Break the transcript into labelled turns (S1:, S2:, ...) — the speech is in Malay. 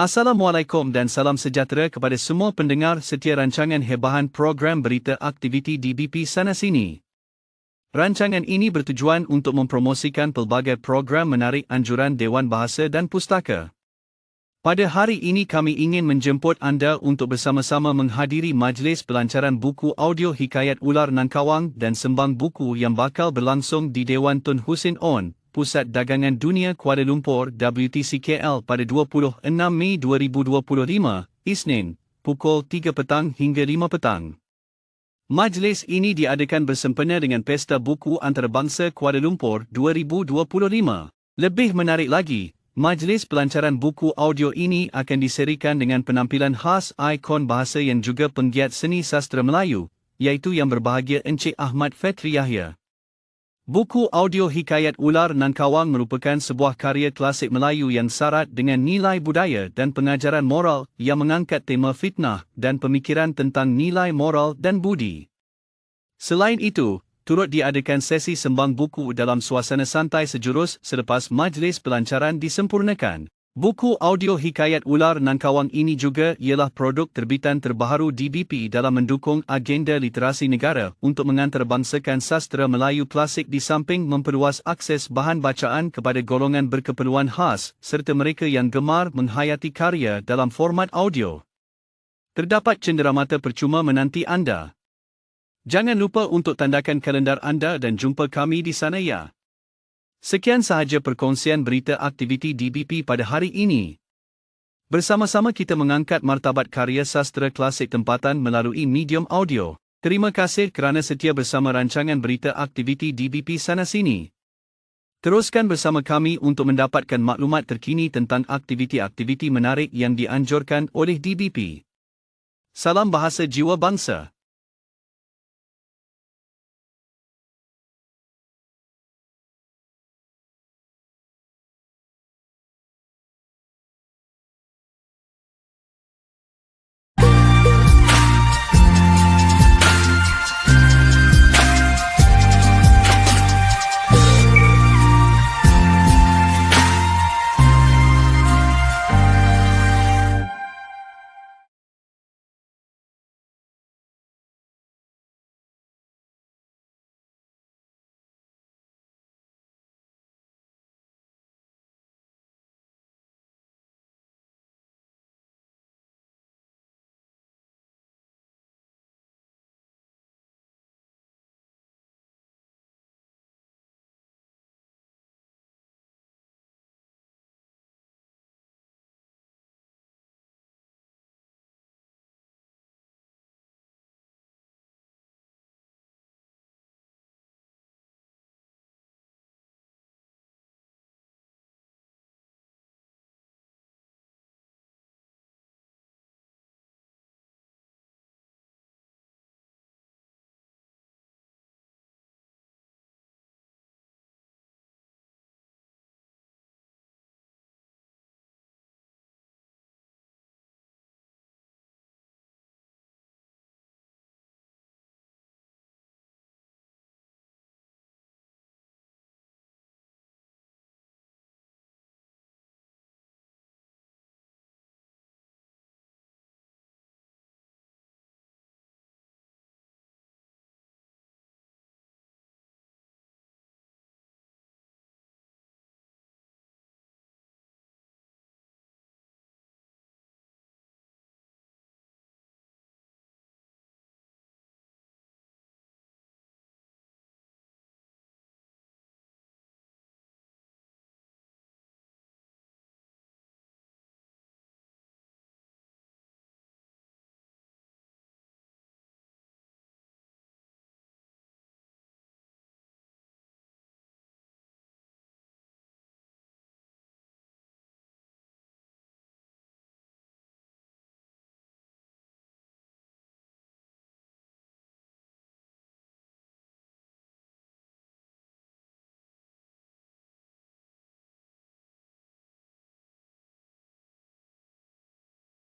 S1: Assalamualaikum dan salam sejahtera kepada semua pendengar setia rancangan hebahan program berita aktiviti DBP sana sini. Rancangan ini bertujuan untuk mempromosikan pelbagai program menarik anjuran Dewan Bahasa dan Pustaka. Pada hari ini kami ingin menjemput anda untuk bersama-sama menghadiri majlis pelancaran buku audio Hikayat Ular Nankawang dan Sembang Buku yang bakal berlangsung di Dewan Tun Hussein On, Pusat Dagangan Dunia Kuala Lumpur WTCKL pada 26 Mei 2025, Isnin, pukul 3 petang hingga 5 petang. Majlis ini diadakan bersempena dengan Pesta Buku Antarabangsa Kuala Lumpur 2025. Lebih menarik lagi, majlis pelancaran buku audio ini akan diserikan dengan penampilan khas ikon bahasa yang juga penggiat seni sastra Melayu, iaitu yang berbahagia Encik Ahmad Fetri Yahya. Buku audio Hikayat Ular Nankawang merupakan sebuah karya klasik Melayu yang syarat dengan nilai budaya dan pengajaran moral yang mengangkat tema fitnah dan pemikiran tentang nilai moral dan budi. Selain itu, turut diadakan sesi sembang buku dalam suasana santai sejurus selepas majlis pelancaran disempurnakan. Buku audio Hikayat Ular Nankawang ini juga ialah produk terbitan terbaharu DBP dalam mendukung agenda literasi negara untuk mengantarabangsakan sastra Melayu klasik di samping memperluas akses bahan bacaan kepada golongan berkeperluan khas serta mereka yang gemar menghayati karya dalam format audio. Terdapat cenderamata percuma menanti anda. Jangan lupa untuk tandakan kalendar anda dan jumpa kami di sana ya. Sekian sahaja perkongsian berita aktiviti DBP pada hari ini. Bersama-sama kita mengangkat martabat karya sastra klasik tempatan melalui medium audio. Terima kasih kerana setia bersama rancangan berita aktiviti DBP sana sini. Teruskan bersama kami untuk mendapatkan maklumat terkini tentang aktiviti-aktiviti menarik yang dianjurkan oleh DBP. Salam bahasa jiwa bangsa.